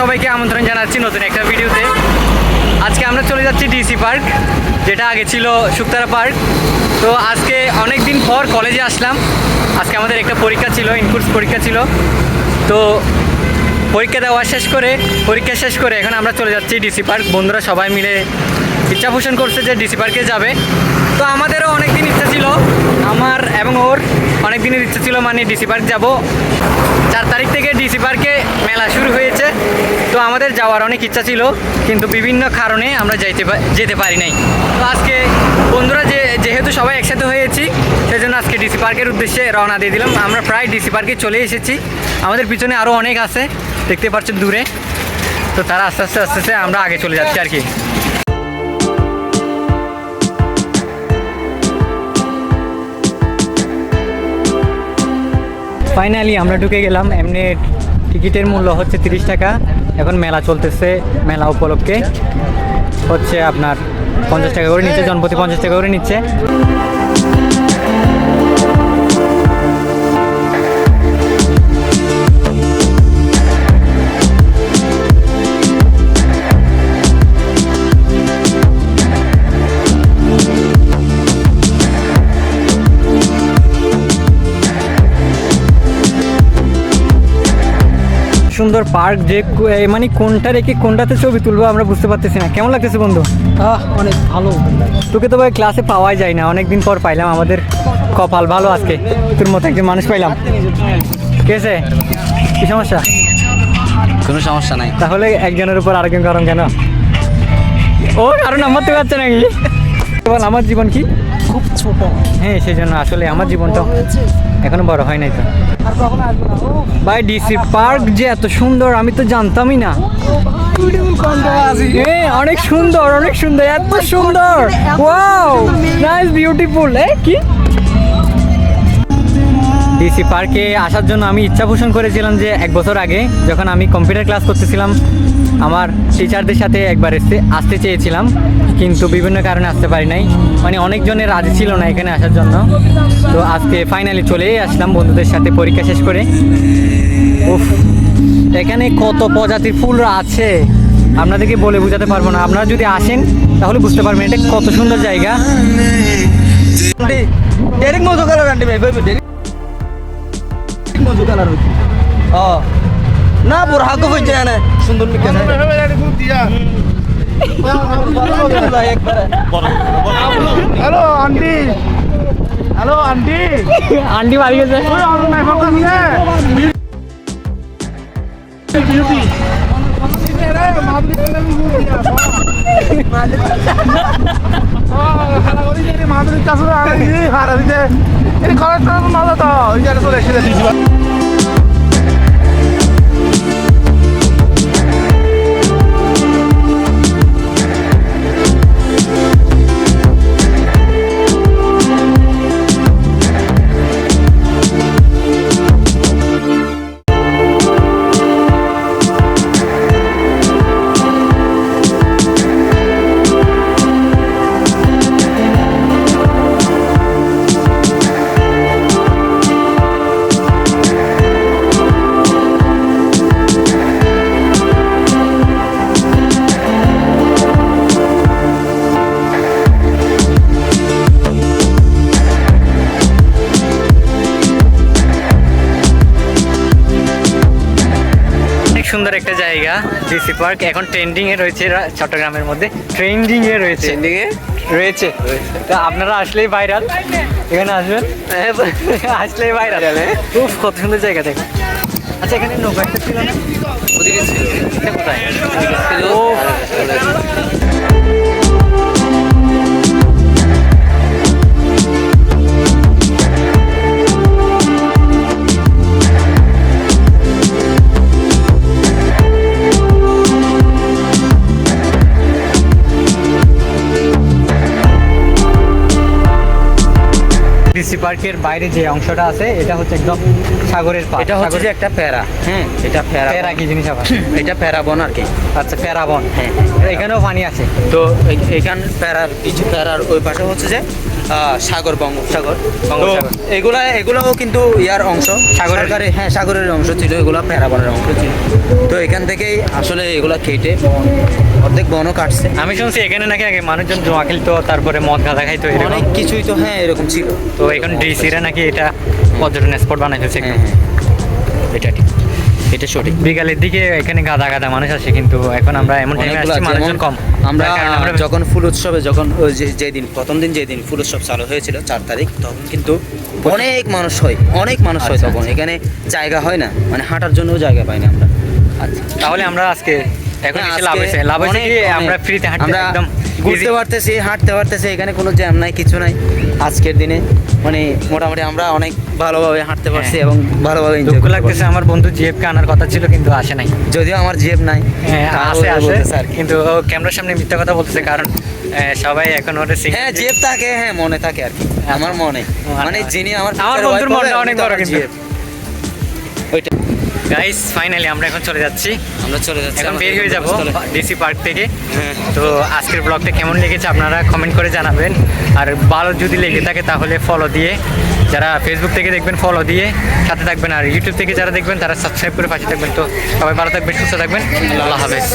সবাইকে আমন্ত্রণ জানাচ্ছি নতুন একটা ভিডিওতে। আজকে আমরা চলে যাচ্ছি ডিসি পার্ক, যেটা আগে ছিল শুক্তারা পার্ক। তো আজকে অনেক দিন পর কলেজে আসলাম। আজকে আমাদের একটা পরীক্ষা ছিল ইনকোর্স পরীক্ষা ছিল। তো পরীক্ষা দেওয়া শেষ করে, পরীক্ষা শেষ করে এখন আমরা চলে যাচ্ছি ডিসি পার্ক। বন্ধুরা সবাই মিলে ইচ্ছা পোষণ করছে যে ডিসি পার্কে যাবে। তো আমাদেরও অনেক দিন ইচ্ছা ছিল, আমার এবং ওর অনেক দিনের ইচ্ছা ছিল মানে ডিসি পার্ক যাব। চার তারিখ থেকে ডিসি পার্কে মেলা শুরু হয়েছে। আমাদের যাওয়ার অনেক ইচ্ছা ছিল, কিন্তু বিভিন্ন কারণে আমরা যাইতে যেতে পারি নাই। তো আজকে বন্ধুরা যে, যেহেতু সবাই একসাথে হয়েছি সেই জন্য আজকে ডিসি পার্কের উদ্দেশ্যে রওনা দিয়ে দিলাম। আমরা প্রায় ডিসি পার্কে চলে এসেছি। আমাদের পিছনে আরও অনেক আছে, দেখতে পাচ্ছেন দূরে। তো তারা আস্তে আস্তে আস্তে আস্তে আমরা আগে চলে যাচ্ছি আর কি। ফাইনালি আমরা ঢুকে গেলাম। এমনি টিকিটের মূল্য হচ্ছে তিরিশ টাকা। এখন মেলা চলতেছে, মেলা উপলক্ষে। হচ্ছে আপনার পঞ্চাশ টাকা করে নিচ্ছে, জনপ্রতি পঞ্চাশ টাকা করে নিচ্ছে। সুন্দর পার্ক যে মানে কোনটা রেখে কোনটাতে ছবি তুলবো আমরা বুঝতে পারতেছি না। কেমন লাগতেছে বন্ধু? আহ অনেক ভালো। তোকে তো ভাই ক্লাসে পাওয়াই যায় না। অনেকদিন পর পাইলাম আমাদের কপাল ভালো আজকে। তোর মতো একজন মানুষ পাইলাম। কেসে কি সমস্যা? কোনো সমস্যা নাই। তাহলে একজনের উপর আরেকজন কারণ কেন? ও কারণ আমার তো পারছে নাকি? বল আমার জীবন কি? খুব ছোট। হ্যাঁ সেই জন্য আসলে আমার জীবনটা এখনও বড় হয় নাই তো। ভাই ডিসি পার্ক যে এত সুন্দর আমি তো জানতামই না। এ অনেক সুন্দর অনেক সুন্দর এত সুন্দর। ওয়াও নাইস বিউটিফুল এ কি? ডিসি পার্কে আসার জন্য আমি ইচ্ছা পোষণ করেছিলাম যে এক বছর আগে যখন আমি কম্পিউটার ক্লাস করতেছিলাম আমার টিচারদের সাথে একবার এসে আসতে চেয়েছিলাম কিন্তু বিভিন্ন কারণে আসতে পারি নাই মানে অনেকজনের রাজি ছিল না এখানে আসার জন্য তো আজকে ফাইনালি চলেই আসলাম বন্ধুদের সাথে পরীক্ষা শেষ করে উফ এখানে কত প্রজাতির ফুল আছে আপনাদেরকে বলে বোঝাতে পারব না আপনারা যদি আসেন তাহলে বুঝতে পারবেন এটা কত সুন্দর জায়গা মধু কালার হইছে ও। না বুড় হাগো হইছে না সুন্দর মিকে না hello aunty. Hello aunty. Aunty বাড়ি গেছে। ওই আমার নাই ফোকাস নে বিউটি রে মাদুরি কেন মাদুরি কাছে হারা দিতে। এই খরচটা তো তো। ওই জায়গায় চলে এসে দিছি সুন্দর একটা জায়গা ডিসি পার্ক এখন ট্রেন্ডিং এ রয়েছে চট্টগ্রামের মধ্যে। ট্রেন্ডিং এ রয়েছে। দিকে রয়েছে। তো আপনারা আসলেই ভাইরাল এখানে আসবেন? আসলেই ভাইরাল খুব কত সুন্দর জায়গা দেখ আচ্ছা এখানে নৌকা একটা ছিল না? ওদিকে ছিল। কোথায়? ও পার্কের বাইরে যে অংশটা আছে এটা হচ্ছে একদম সাগরের পাড়। এটা হচ্ছে যে একটা প্যারা। হ্যাঁ এটা প্যারা প্যারা কি জিনিস আবার? এটা প্যারাবন আর কি। আচ্ছা প্যারাবন হ্যাঁ। এখানেও পানি আছে। তো এইখান প্যারার কিছু প্যারার ওই পাশে হচ্ছে যে সাগর বঙ্গোপসাগর বঙ্গোপসাগর। এগুলা এগুলাও কিন্তু ইয়ার অংশ। সাগরের? সরকারি হ্যাঁ সাগরের অংশ ছিল এগুলো প্যারাবনের অংশ ছিল। তো এখান থেকেই আসলে এগুলো কেটে অর্ধেক বনও কাটছে। আমি শুনছি এখানে নাকি আগে মানুষজন জোয়া খেলতো তারপরে মদ গাঁদা খাইতো অনেক কিছুই তো হ্যাঁ এরকম ছিল। তো এখন ডিসিরা নাকি এটা পর্যটন স্পট বানাই ফেলছে হ্যাঁ। হ্যাঁ। এটা ঠিক। এটা সঠিক। বিকালের দিকে এখানে গাদা গাদা মানুষ আসে কিন্তু এখন আমরা এমন টাইমে আসছি মানুষজন কম। আমরা কারণে যখন ফুল উৎসবে যখন ওই যে যেদিন প্রথম দিন যেদিন ফুল উৎসব চালু হয়েছিল চার তারিখ তখন কিন্তু অনেক মানুষ হয়। অনেক মানুষ হয় আচ্ছা, তখন। আচ্ছা। এখানে জায়গা হয় না। মানে হাঁটার জন্য জায়গা পাই না আমরা। আচ্ছা। তাহলে আমরা আজকে এখন হ্যাঁ, লাভ হয়েছে। লাভ হয়েছে। আমরা ফ্রিতে হাঁটতে একদম ঘুরতে। পারতেছি হাঁটতে পারতেছি এখানে কোনো জ্যাম নাই কিছু নাই আজকের দিনে মানে মোটামুটি আমরা অনেক ভালোভাবে হাঁটতে পারছি হ্যাঁ। এবং ভালোভাবে দুঃখ লাগতেছে আমার বন্ধু জিএফকে আনার কথা ছিল কিন্তু আসে নাই যদিও আমার জিএফ নাই হ্যাঁ আসে আসে কি। কিন্তু ও ক্যামেরার সামনে মিথ্যা কথা বলতেছে কারণ সবাই এখন ওরে হ্যাঁ জিএফ থাকে হ্যাঁ মনে থাকে আর কি আমার মনে মানে যিনি আমার আমার বন্ধুর উনি অনেক বড় কিন্তু। গাইস ফাইনালি আমরা এখন চলে যাচ্ছি। আমরা চলে যাচ্ছি এখন বের হয়ে যাব। ডিসি পার্ক থেকে। হ্যাঁ। তো আজকের ব্লগটা কেমন লেগেছে আপনারা কমেন্ট করে জানাবেন। আর ভালো যদি লেগে থাকে তাহলে ফলো দিয়ে যারা ফেসবুক থেকে দেখবেন ফলো দিয়ে সাথে থাকবেন। আর ইউটিউব থেকে যারা দেখবেন তারা সাবস্ক্রাইব করে পাশে থাকবেন। তো সবাই ভালো থাকবেন সুস্থ থাকবেন। আল্লাহ হাফেজ।